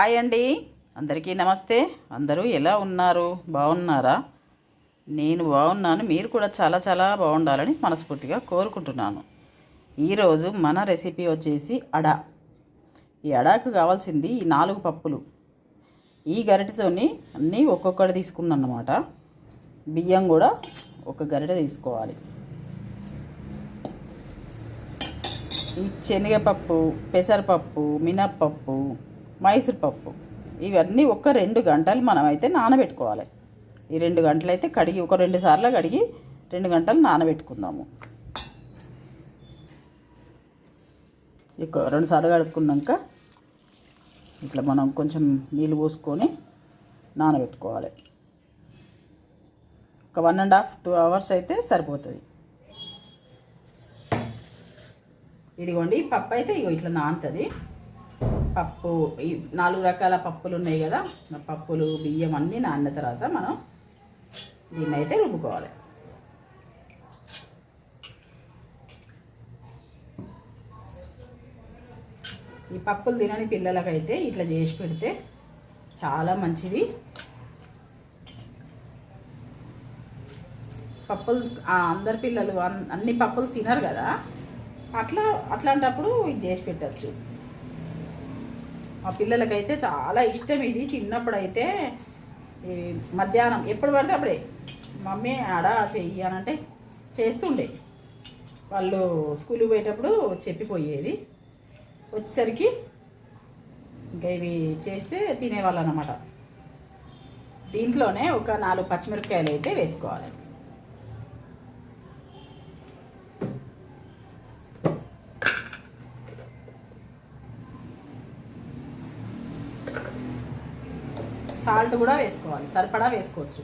Hi అండి. అందరికీ నమస్తే. అందరూ ఎలా ఉన్నారు? బాగున్నారా? నేను బాగున్నాను. మీరు కూడా చాలా చాలా బాగుండాలని మనస్ఫూర్తిగా కోరుకుంటున్నాను. ఈరోజు మన రెసిపీ వచ్చేసి అడ. ఈ అడాకు కావాల్సింది ఈ నాలుగు పప్పులు. ఈ గరిటెతోని అన్నీ ఒక్కొక్కటి తీసుకున్నాను అనమాట బియ్యం కూడా ఒక గరిటె తీసుకోవాలి. ఈ శనగపప్పు పెసరపప్పు మినప్పప్పు మైసూర్ పప్పు. ఇవన్నీ ఒక రెండు గంటలు మనమైతే నానబెట్టుకోవాలి. ఈ రెండు గంటలు అయితే కడిగి ఒక రెండు సార్లు కడిగి రెండు గంటలు నానబెట్టుకుందాము. ఇక రెండు సార్లు కడుక్కున్నాక ఇట్లా మనం కొంచెం నీళ్ళు పోసుకొని నానబెట్టుకోవాలి. ఒక one and half two hours అయితే సరిపోతుంది. ఇదిగోండి పప్పు అయితే ఇగో ఇట్లా నానుతుంది. పప్పు ఈ నాలుగు రకాల పప్పులు ఉన్నాయి కదా పప్పులు బియ్యం అన్నీ నాన్న తర్వాత మనం దీన్ని అయితే రుబ్బుకోవాలి. ఈ పప్పులు తినని పిల్లలకైతే ఇట్లా చేసి పెడితే చాలా మంచిది. పప్పులు అందరి పిల్లలు అన్- అన్ని పప్పులు తినరు కదా అట్లా అట్లాంటప్పుడు ఇది చేసి పెట్టచ్చు. మా పిల్లలకైతే చాలా ఇష్టం ఇది చిన్నప్పుడు అయితే మధ్యాహ్నం ఎప్పుడు పడితే అప్పుడే. మమ్మీ ఆడ చెయ్యి అని అంటే చేస్తుండే. వాళ్ళు స్కూల్కి పోయేటప్పుడు చెప్పిపోయేది. వచ్చేసరికి ఇంకా ఇవి చేస్తే తినేవాళ్ళు అనమాట దీంట్లోనే ఒక నాలుగు పచ్చిమిరపకాయలు అయితే వేసుకోవాలి. సాల్ట్ కూడా వేసుకోవాలి. సరిపడా వేసుకోవచ్చు.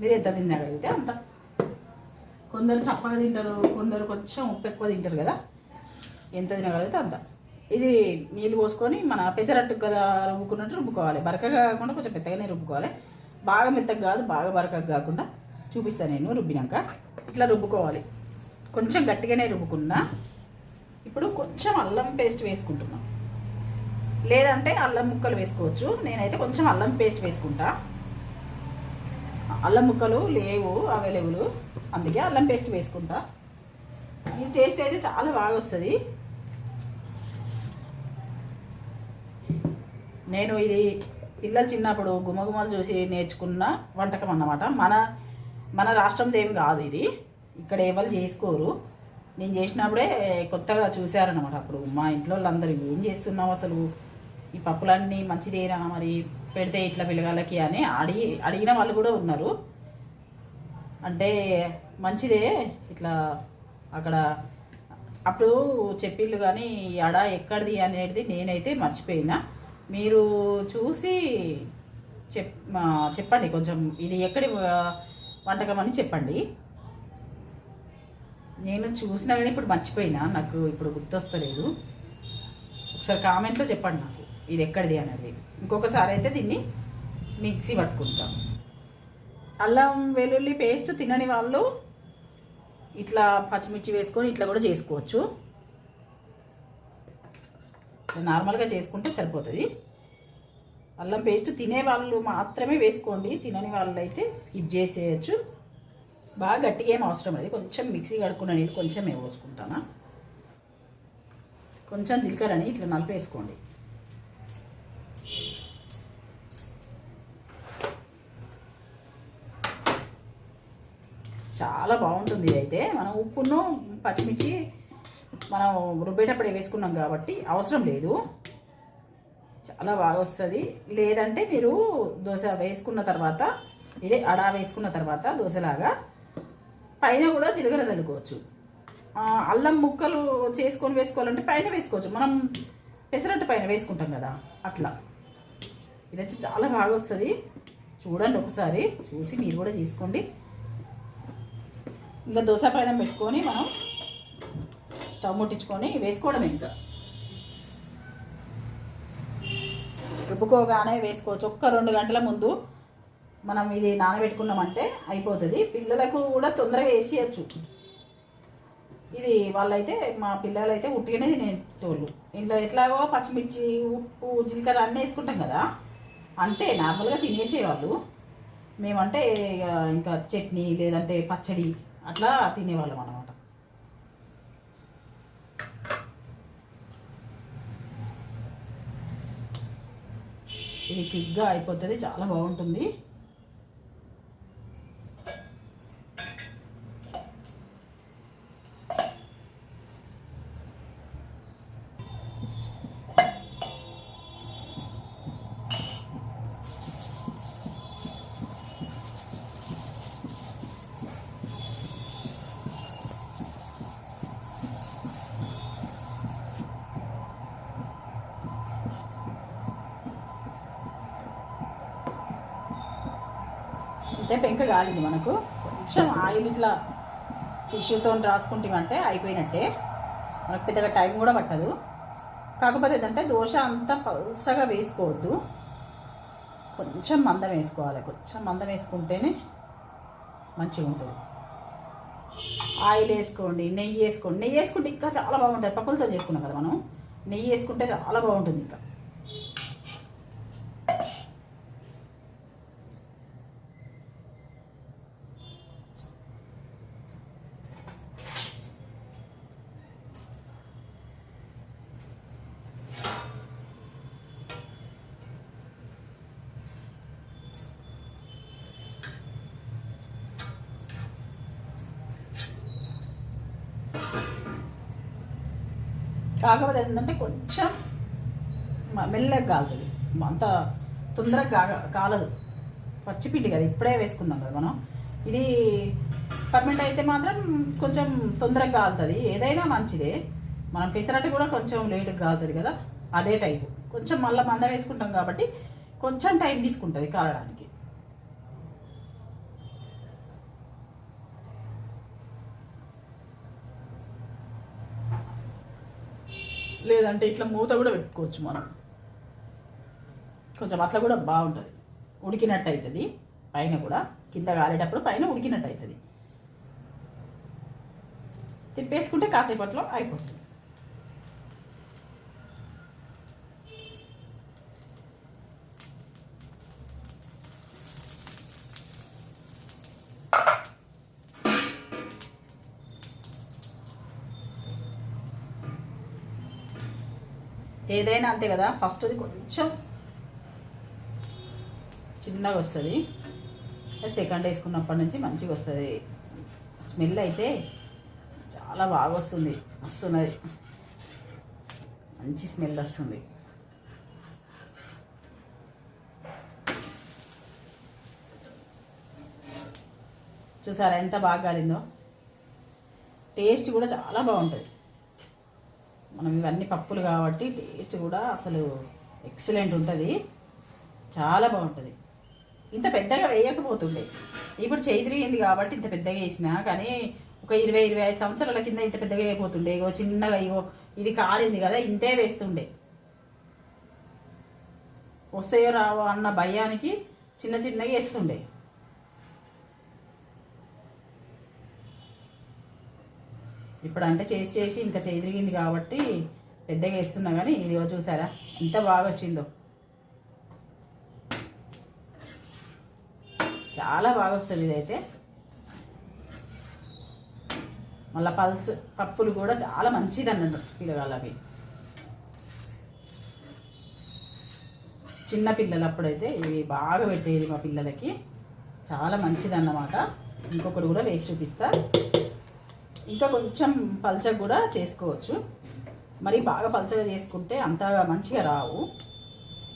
మీరు ఎంత తినగలిగితే అంత. కొందరు చప్పగా తింటారు కొందరు కొంచెం ఉప్పు ఎక్కువ తింటారు కదా. ఎంత తినగలిగితే అంత. ఇది నీళ్ళు పోసుకొని మన పెసరట్టు కదా రుబ్బుకున్నట్టు రుబ్బుకోవాలి. బరకగా కాకుండా కొంచెం పెద్దగానే రుబ్బుకోవాలి. బాగా మెత్తగా కాదు బాగా బరకగా కాకుండా చూపిస్తాను నేను రుబ్బినాక. ఇట్లా రుబ్బుకోవాలి. కొంచెం గట్టిగానే రుబ్బుకున్నా ఇప్పుడు కొంచెం అల్లం పేస్ట్ వేసుకుంటున్నాను లేదంటే అల్లం ముక్కలు వేసుకోవచ్చు. నేనైతే కొంచెం అల్లం పేస్ట్ వేసుకుంటా. అల్లం ముక్కలు లేవు అవైలబుల్. అందుకే అల్లం పేస్ట్ వేసుకుంటా. ఈ టేస్ట్ అయితే చాలా బాగా వస్తుంది. నేను ఇది పిల్లలు చిన్నప్పుడు గుమగుమలు చూసి నేర్చుకున్న వంటకం అన్నమాట. మన మన రాష్ట్రంది ఏం కాదు ఇది. ఇక్కడ ఎవరు చేసుకోరు. నేను చేసినప్పుడే కొత్తగా చూశారనమాట అప్పుడు. మా ఇంట్లో వాళ్ళందరూ ఏం చేస్తున్నావు అసలు? ఈ పప్పులన్నీ మంచిదేనా మరి పెడితే ఇట్లా పిల్లగాళ్ళకి అని అడిగి అడిగిన వాళ్ళు కూడా ఉన్నారు. అంటే మంచిదే ఇట్లా అక్కడ అప్పుడు చెప్పిళ్ళు కానీ అడ ఎక్కడిది అనేది నేనైతే మర్చిపోయినా. మీరు చూసి చెప్ చెప్పండి కొంచెం ఇది ఎక్కడి వంటకం అని చెప్పండి. నేను చూసినా కానీ ఇప్పుడు మర్చిపోయినా నాకు ఇప్పుడు గుర్తొస్తలేదు. ఒకసారి కామెంట్లో చెప్పండి నాకు. ఇది ఎక్కడిది అనేది ఇంకొకసారి అయితే దీన్ని మిక్సీ పట్టుకుంటాం. అల్లం వెల్లుల్లి పేస్ట్ తినని వాళ్ళు ఇట్లా పచ్చిమిర్చి వేసుకొని ఇట్లా కూడా చేసుకోవచ్చు. నార్మల్గా చేసుకుంటే సరిపోతుంది. అల్లం పేస్ట్ తినే వాళ్ళు మాత్రమే వేసుకోండి. తినని వాళ్ళు అయితే స్కిప్ చేసేయచ్చు. బాగా గట్టిగా ఏం అవసరం లేదు. కొంచెం మిక్సీ కడుక్కున్న నీళ్ళు కొంచెం మేము పోసుకుంటానా? కొంచెం జీలకర్రని ఇట్లా నలిపేసుకోండి. చాలా బాగుంటుంది. అయితే మనం ఉప్పును పచ్చిమిర్చి మనం రుబ్బేటప్పుడే వేసుకున్నాం కాబట్టి అవసరం లేదు. చాలా బాగా వస్తుంది. లేదంటే మీరు దోశ వేసుకున్న తర్వాత ఇదే అడా వేసుకున్న తర్వాత దోశలాగా పైన కూడా జీలకర్ర చల్లుకోవచ్చు. అల్లం ముక్కలు చేసుకొని వేసుకోవాలంటే పైన వేసుకోవచ్చు. మనం పెసరట్టు పైన వేసుకుంటాం కదా అట్లా. ఇది వచ్చి చాలా బాగా వస్తుంది. చూడండి ఒకసారి చూసి మీరు కూడా చేసుకోండి. ఇంకా దోశ పైన పెట్టుకొని మనం స్టవ్ ముట్టించుకొని వేసుకోవడమే ఇంకా. రుబ్బుకోగానే వేసుకోవచ్చు. ఒక్క రెండు గంటల ముందు మనం ఇది నానబెట్టుకున్నామంటే అయిపోతుంది. పిల్లలకు కూడా తొందరగా వేసేయచ్చు. ఇది వాళ్ళైతే మా పిల్లలు అయితే ఉట్టిగానే తినేటోళ్ళు. ఇంట్లో ఎట్లాగో పచ్చిమిర్చి ఉప్పు జీలకర్ర అన్నీ వేసుకుంటాం కదా. అంతే నార్మల్గా తినేసేవాళ్ళు. మేమంటే ఇక ఇంకా చట్నీ లేదంటే పచ్చడి అట్లా తినేవాళ్ళం అనమాట ఇది క్విక్గా అయిపోతుంది చాలా బాగుంటుంది. అంటే పెంక కాలింది మనకు. కొంచెం ఆయిల్ ఇట్లా టిష్యూతో రాసుకుంటామంటే అయిపోయినట్టే. మనకు పెద్దగా టైం కూడా పట్టదు. కాకపోతే ఏంటంటే దోశ అంతా పల్సగా వేసుకోవద్దు. కొంచెం మందం వేసుకోవాలి. కొంచెం మందం వేసుకుంటేనే మంచిగా ఉంటుంది. ఆయిల్ వేసుకోండి నెయ్యి వేసుకోండి. నెయ్యి వేసుకుంటే ఇంకా చాలా బాగుంటుంది. పప్పులతో చేసుకున్నాం కదా మనం. నెయ్యి వేసుకుంటే చాలా బాగుంటుంది ఇంకా. కాకపోతే ఏంటంటే కొంచెం మ- మెల్లగా కాలుతుంది. అంత తొందరగా కా కాలదు. పచ్చిపిండి కదా ఇప్పుడే వేసుకున్నాం కదా మనం. ఇది ఫర్మెంట్ అయితే మాత్రం కొంచెం తొందరగా కాలుతుంది. ఏదైనా మంచిదే. మనం పెసరట్టు కూడా కొంచెం లేట్గా కాలుతుంది కదా. అదే టైపు కొంచెం మళ్ళీ మంద వేసుకుంటాం కాబట్టి కొంచెం టైం తీసుకుంటుంది కాలడానికి. లేదంటే ఇట్లా మూత కూడా పెట్టుకోవచ్చు మనం. కొంచెం అట్లా కూడా బాగుంటుంది. ఉడికినట్టు అవుతుంది పైన కూడా. కింద కాలేటప్పుడు పైన ఉడికినట్టు అవుతుంది తిప్పేసుకుంటే కాసేపట్లో అయిపోతుంది. ఏదైనా అంతే కదా ఫస్ట్ అది కొంచెం చిన్నగా వస్తుంది. సెకండ్ వేసుకున్నప్పటి నుంచి మంచిగా వస్తుంది. స్మెల్ అయితే చాలా బాగా వస్తుంది వస్తున్నది. మంచి స్మెల్ వస్తుంది. చూసారా ఎంత బాగా కాలిందో టేస్ట్ కూడా చాలా బాగుంటుంది. మనం ఇవన్నీ పప్పులు కాబట్టి టేస్ట్ కూడా అసలు ఎక్సలెంట్ ఉంటుంది. చాలా బాగుంటుంది. ఇంత పెద్దగా వేయకపోతుండే. ఇప్పుడు చేయి తిరిగింది కాబట్టి ఇంత పెద్దగా వేసినా కానీ ఒక ఇరవై ఇరవై ఐదు సంవత్సరాల కింద ఇంత పెద్దగా అయిపోతుండే ఇగో చిన్నగా ఇగో ఇది కాలింది కదా ఇంతే వేస్తుండే. వస్తాయో రావో అన్న భయానికి చిన్న చిన్నగా వేస్తుండే. ఇప్పుడు అంటే చేసి చేసి ఇంకా చేదిరిగింది కాబట్టి పెద్దగా వేస్తున్నా కానీ ఇది చూసారా? ఎంత బాగా వచ్చిందో. చాలా బాగా వస్తుంది ఇదైతే. మళ్ళీ పల్స్ పప్పులు కూడా చాలా మంచిది అన్నట్టు పిల్లగాళ్ళవి చిన్న పిల్లలు అప్పుడైతే ఇవి బాగా పెట్టేది మా పిల్లలకి. చాలా మంచిది అన్నమాట ఇంకొకటి కూడా వేసి చూపిస్తా. ఇంకా కొంచెం పల్చగా కూడా చేసుకోవచ్చు. మరి బాగా పల్చగా చేసుకుంటే అంత మంచిగా రావు.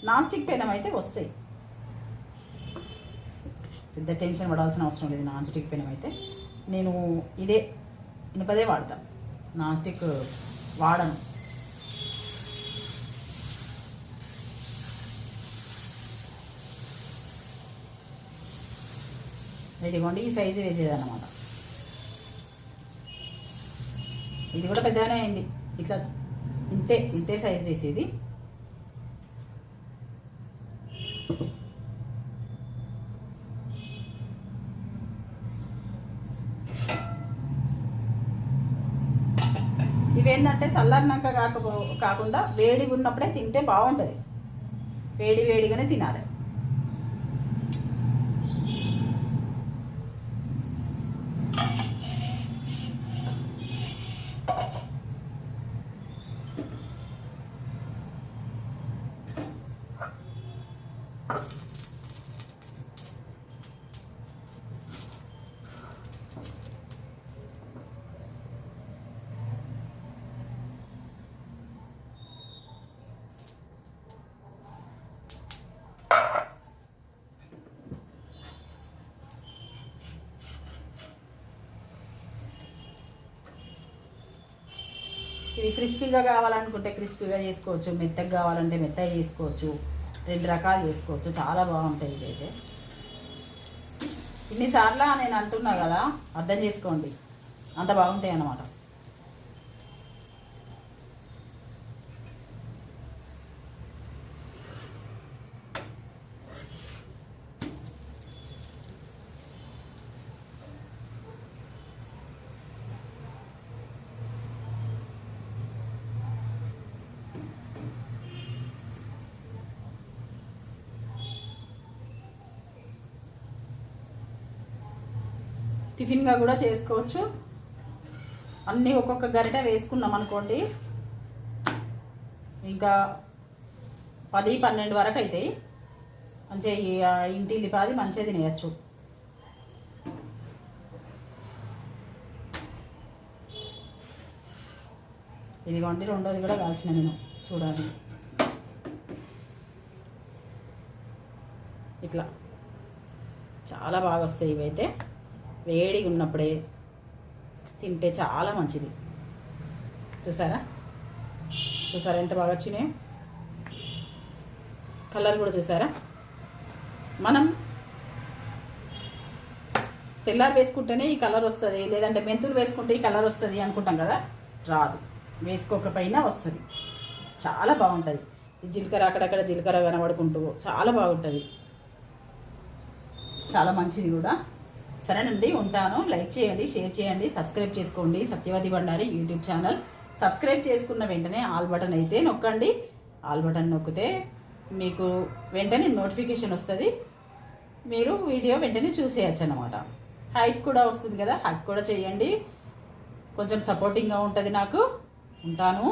నాన్ స్టిక్ పెనం అయితే వస్తాయి. పెద్ద టెన్షన్ పడాల్సిన అవసరం లేదు నాన్ స్టిక్ పెనం అయితే. నేను ఇదే ఇనుపదే వాడతాను నాన్ స్టిక్ వాడను. ఇదిగోండి ఈ సైజు వేసేదన్నమాట. ఇది కూడా పెద్దగానే అయింది. ఇట్లా ఇంతే ఇంతే సైజ్ వేసేది. ఇవేంటంటే చల్లన్నాక కాకపో కాకుండా వేడిగా ఉన్నప్పుడే తింటే బాగుంటుంది. వేడి వేడిగానే తినాలి. ఇవి క్రిస్పీగా కావాలనుకుంటే క్రిస్పీగా చేసుకోవచ్చు మెత్తగా కావాలంటే మెత్తగా చేసుకోవచ్చు రెండు రకాలు చేసుకోవచ్చు. చాలా బాగుంటాయి ఇదైతే ఇన్నిసార్లు నేను అంటున్నా కదా అర్థం చేసుకోండి. అంత బాగుంటాయి అన్నమాట. టిఫిన్గా కూడా చేసుకోవచ్చు. అన్నీ ఒక్కొక్క గరిట వేసుకున్నాం అనుకోండి. ఇంకా పది పన్నెండు వరకు అవుతాయి మంచిగా ఇంటి లిపాది మంచిగా తినేయచ్చు. ఇదిగోండి రెండోది కూడా కాల్చిన నేను చూడాలి. ఇట్లా. చాలా బాగా వస్తాయి ఇవైతే. వేడిగా ఉన్నప్పుడే తింటే చాలా మంచిది. చూసారా? చూసారా ఎంత బాగా వచ్చినాయి? కలర్ కూడా చూసారా? మనం తెల్లారి వేసుకుంటేనే ఈ కలర్ వస్తుంది. లేదంటే మెంతులు వేసుకుంటే ఈ కలర్ వస్తుంది అనుకుంటాం కదా? రాదు. వేసుకోకపోయినా వస్తుంది. చాలా బాగుంటుంది. ఈ జీలకర్ర అక్కడక్కడ జీలకర్ర కనబడుకుంటూ చాలా బాగుంటుంది. చాలా మంచిది కూడా. సరేనండి ఉంటాను. లైక్ చేయండి షేర్ చేయండి సబ్స్క్రైబ్ చేసుకోండి. Satyavathi Bandari YouTube channel. Subscribe చేసుకున్న వెంటనే ఆల్ బటన్ అయితే నొక్కండి. ఆల్ బటన్ నొక్కితే మీకు వెంటనే నోటిఫికేషన్ వస్తుంది. మీరు వీడియో వెంటనే చూసేయచ్చు అనమాట హైక్ కూడా వస్తుంది కదా హైక్ కూడా చేయండి. కొంచెం సపోర్టింగ్గా ఉంటుంది నాకు. ఉంటాను.